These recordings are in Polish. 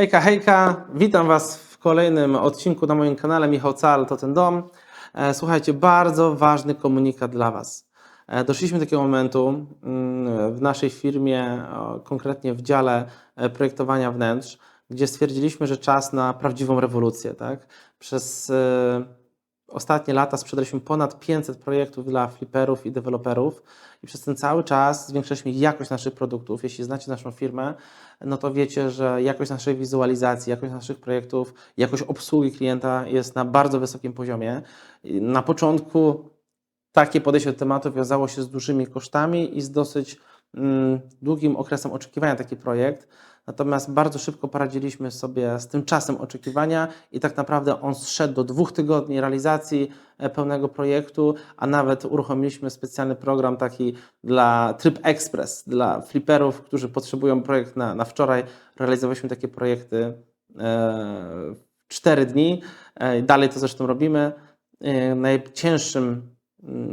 Hejka, hejka, witam Was w kolejnym odcinku na moim kanale Michał Cal, to ten dom. E, Słuchajcie, bardzo ważny komunikat dla Was. E, Doszliśmy do takiego momentu mm, w naszej firmie, konkretnie w dziale e, projektowania wnętrz, gdzie stwierdziliśmy, że czas na prawdziwą rewolucję. Tak? Przez ostatnie lata sprzedaliśmy ponad 500 projektów dla fliperów i deweloperów i przez ten cały czas zwiększyliśmy jakość naszych produktów. Jeśli znacie naszą firmę, no to wiecie, że jakość naszej wizualizacji, jakość naszych projektów, jakość obsługi klienta jest na bardzo wysokim poziomie. Na początku takie podejście do tematu wiązało się z dużymi kosztami i z dosyć długim okresem oczekiwania taki projekt. Natomiast bardzo szybko poradziliśmy sobie z tym czasem oczekiwania i tak naprawdę on zszedł do dwóch tygodni realizacji e, pełnego projektu, a nawet uruchomiliśmy specjalny program taki dla Tryb Express, dla fliperów, którzy potrzebują projekt na, na wczoraj. Realizowaliśmy takie projekty e, w 4 dni. E, dalej to zresztą robimy. Najcięższym mm,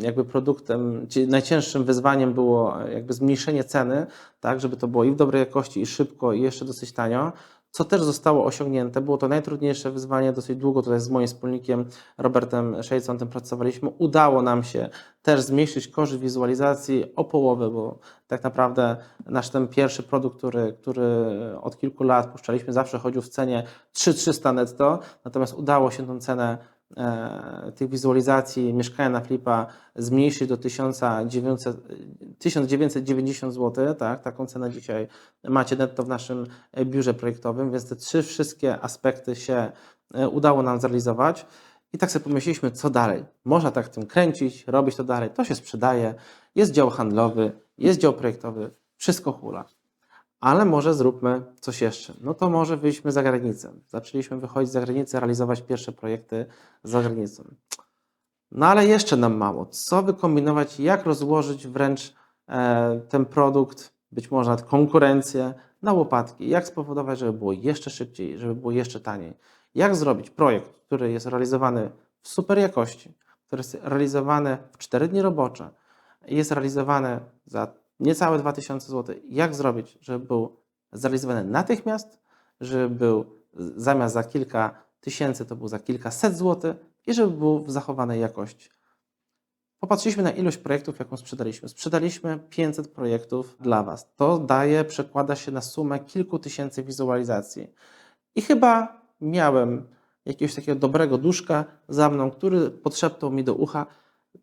jakby produktem, najcięższym wyzwaniem było jakby zmniejszenie ceny, tak, żeby to było i w dobrej jakości, i szybko, i jeszcze dosyć tanio, co też zostało osiągnięte. Było to najtrudniejsze wyzwanie, dosyć długo tutaj z moim wspólnikiem Robertem tym pracowaliśmy. Udało nam się też zmniejszyć koszt wizualizacji o połowę, bo tak naprawdę nasz ten pierwszy produkt, który, który od kilku lat puszczaliśmy, zawsze chodził w cenie 3300 netto, natomiast udało się tą cenę tych wizualizacji mieszkania na flipa zmniejszyć do 1900, 1990 zł, tak, taką cenę dzisiaj macie netto w naszym e, biurze projektowym, więc te trzy wszystkie aspekty się e, udało nam zrealizować. I tak sobie pomyśleliśmy, co dalej? Można tak tym kręcić, robić to dalej, to się sprzedaje, jest dział handlowy, jest dział projektowy, wszystko hula. Ale może zróbmy coś jeszcze. No to może wyjdźmy za granicę. Zaczęliśmy wychodzić za granicę, realizować pierwsze projekty za granicą. No ale jeszcze nam mało. Co wykombinować, jak rozłożyć wręcz e, ten produkt, być może nawet konkurencję na łopatki? Jak spowodować, żeby było jeszcze szybciej, żeby było jeszcze taniej? Jak zrobić projekt, który jest realizowany w super jakości, który jest realizowany w 4 dni robocze, jest realizowany za niecałe 2000 zł. Jak zrobić, żeby był zrealizowany natychmiast, żeby był zamiast za kilka tysięcy, to był za kilkaset złotych i żeby był w zachowanej jakości. Popatrzyliśmy na ilość projektów, jaką sprzedaliśmy. Sprzedaliśmy 500 projektów dla Was. To daje, przekłada się na sumę kilku tysięcy wizualizacji. I chyba miałem jakiegoś takiego dobrego duszka za mną, który podszeptał mi do ucha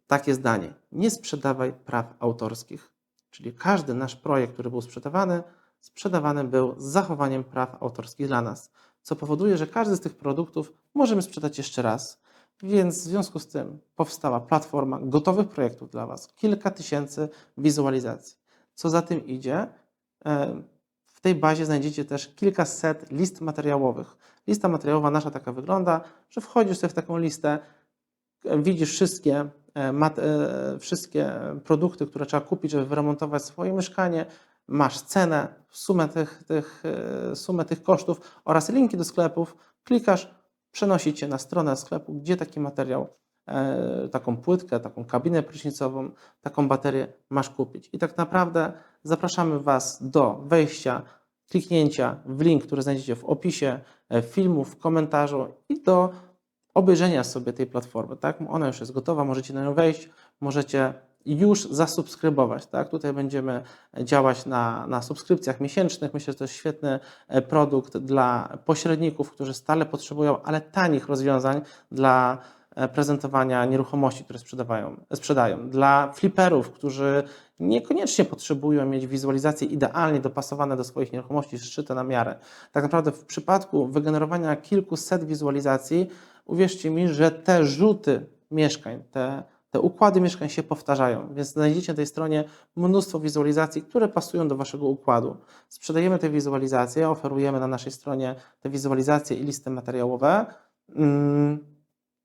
takie zdanie: Nie sprzedawaj praw autorskich. Czyli każdy nasz projekt, który był sprzedawany, sprzedawany był z zachowaniem praw autorskich dla nas, co powoduje, że każdy z tych produktów możemy sprzedać jeszcze raz. Więc w związku z tym powstała platforma gotowych projektów dla Was, kilka tysięcy wizualizacji. Co za tym idzie, e, w tej bazie znajdziecie też kilkaset list materiałowych. Lista materiałowa nasza taka wygląda, że wchodzisz sobie w taką listę, widzisz wszystkie, e, e, wszystkie produkty, które trzeba kupić, żeby wyremontować swoje mieszkanie, masz cenę, sumę tych, tych, e, sumę tych kosztów oraz linki do sklepów, klikasz, przenosi Cię na stronę sklepu, gdzie taki materiał, taką płytkę, taką kabinę prysznicową, taką baterię masz kupić. I tak naprawdę zapraszamy Was do wejścia, kliknięcia w link, który znajdziecie w opisie filmu, w komentarzu i do obejrzenia sobie tej platformy. Tak? Ona już jest gotowa, możecie na nią wejść, możecie już zasubskrybować. Tak? Tutaj będziemy działać na, na subskrypcjach miesięcznych. Myślę, że to jest świetny e, produkt dla pośredników, którzy stale potrzebują, ale tanich rozwiązań dla prezentowania nieruchomości, które sprzedawają, sprzedają. Dla fliperów, którzy niekoniecznie potrzebują mieć wizualizacje idealnie dopasowane do swoich nieruchomości, zszyte na miarę. Tak naprawdę w przypadku wygenerowania kilkuset wizualizacji, uwierzcie mi, że te rzuty mieszkań, te te układy mieszkań się powtarzają, więc znajdziecie na tej stronie mnóstwo wizualizacji, które pasują do Waszego układu. Sprzedajemy te wizualizacje, oferujemy na naszej stronie te wizualizacje i listy materiałowe mm,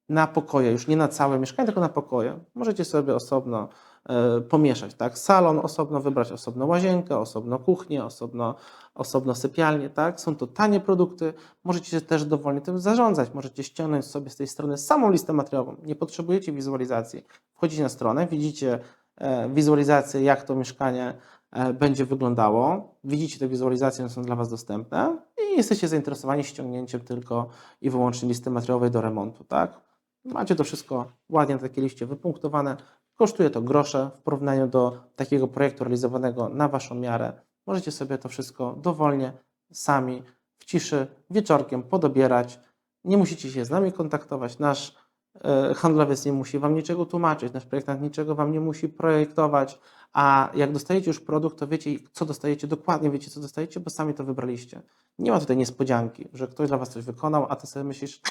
na pokoje, już nie na całe mieszkanie, tylko na pokoje. Możecie sobie osobno e, pomieszać, tak? Salon osobno wybrać, osobno łazienkę, osobno kuchnię, osobno, osobno sypialnię, tak? Są to tanie produkty, możecie też dowolnie tym zarządzać, możecie ściągnąć sobie z tej strony samą listę materiałową, nie potrzebujecie wizualizacji. Wchodzicie na stronę, widzicie e, wizualizację, jak to mieszkanie e, będzie wyglądało, widzicie te wizualizacje, one są dla Was dostępne i jesteście zainteresowani ściągnięciem tylko i wyłącznie listy materiałowej do remontu, tak? Macie to wszystko ładnie na takiej liście wypunktowane. Kosztuje to grosze w porównaniu do takiego projektu realizowanego na Waszą miarę. Możecie sobie to wszystko dowolnie, sami, w ciszy, wieczorkiem podobierać. Nie musicie się z nami kontaktować. Nasz e, handlowiec nie musi Wam niczego tłumaczyć, nasz projektant niczego Wam nie musi projektować, a jak dostajecie już produkt, to wiecie, co dostajecie, dokładnie wiecie, co dostajecie, bo sami to wybraliście. Nie ma tutaj niespodzianki, że ktoś dla Was coś wykonał, a Ty sobie myślisz,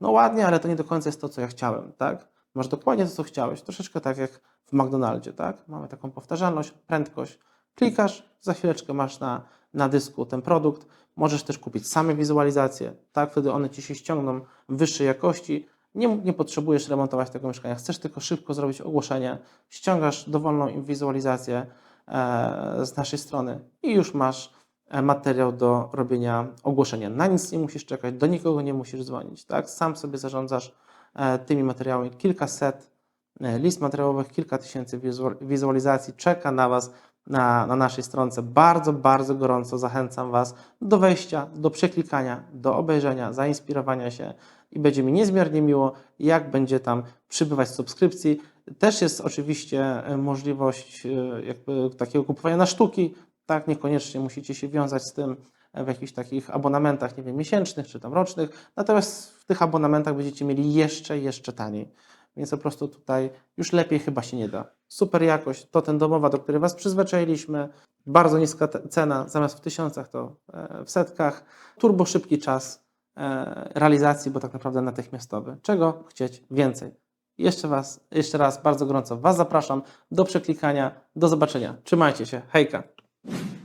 no ładnie, ale to nie do końca jest to, co ja chciałem, tak? Masz dokładnie to, co chciałeś. Troszeczkę tak jak w McDonaldzie, tak? Mamy taką powtarzalność, prędkość. Klikasz, za chwileczkę masz na, na dysku ten produkt. Możesz też kupić same wizualizacje, tak? Wtedy one Ci się ściągną wyższej jakości. Nie, nie potrzebujesz remontować tego mieszkania. Chcesz tylko szybko zrobić ogłoszenie, ściągasz dowolną wizualizację e, z naszej strony i już masz materiał do robienia ogłoszenia. Na nic nie musisz czekać, do nikogo nie musisz dzwonić, tak? Sam sobie zarządzasz e, tymi materiałami. Kilkaset e, list materiałowych, kilka tysięcy wizu- wizualizacji czeka na Was na, na naszej stronce. Bardzo, bardzo gorąco zachęcam Was do wejścia, do przeklikania, do obejrzenia, zainspirowania się i będzie mi niezmiernie miło, jak będzie tam przybywać subskrypcji. Też jest oczywiście e, możliwość e, takiego kupowania na sztuki, tak, niekoniecznie musicie się wiązać z tym w jakichś takich abonamentach, nie wiem, miesięcznych czy tam rocznych, natomiast w tych abonamentach będziecie mieli jeszcze, jeszcze taniej. Więc po prostu tutaj już lepiej chyba się nie da. Super jakość, to ten domowa, do której Was przyzwyczailiśmy. Bardzo niska cena, zamiast w tysiącach to e, w setkach. Turbo szybki czas e, realizacji, bo tak naprawdę natychmiastowy. Czego chcieć więcej? Jeszcze, was, jeszcze raz bardzo gorąco Was zapraszam do przeklikania. Do zobaczenia. Trzymajcie się. Hejka. you